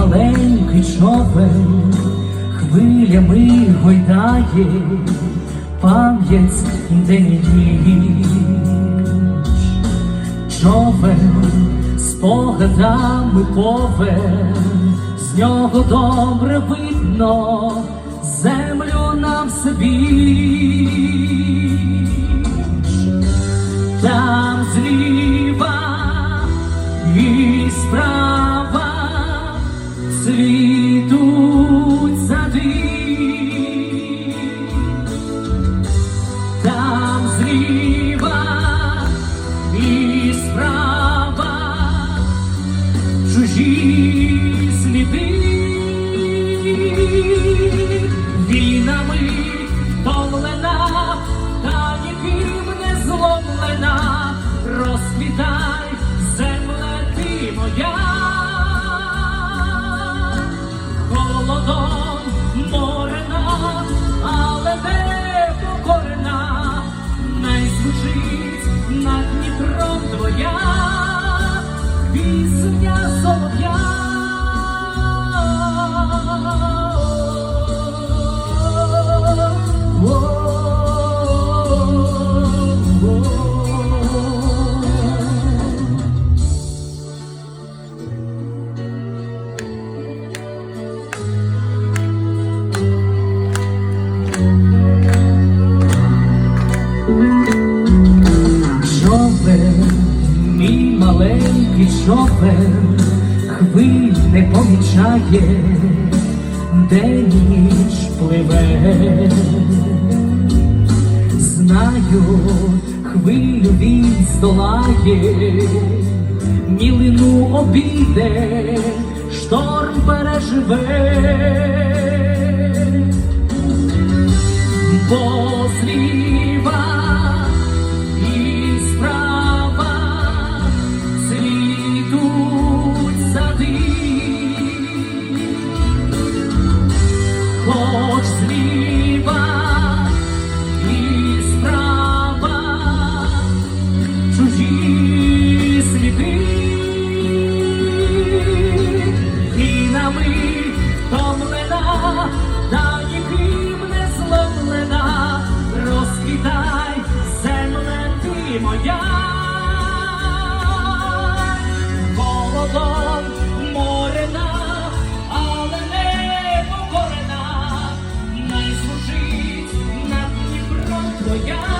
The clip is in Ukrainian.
маленький човен хвилями гойдає пам'ять день і ніч. Човен спогадами повен, з нього добре видно землю нам собі. Там зліва і справа City. Мій маленький човен, хвиль не помічає, де ніч пливе. Знаю, хвилю він здолає, мілину обійде, шторм переживе. моя, голодом морена, але не покорена, не служить над Дніпром твоя.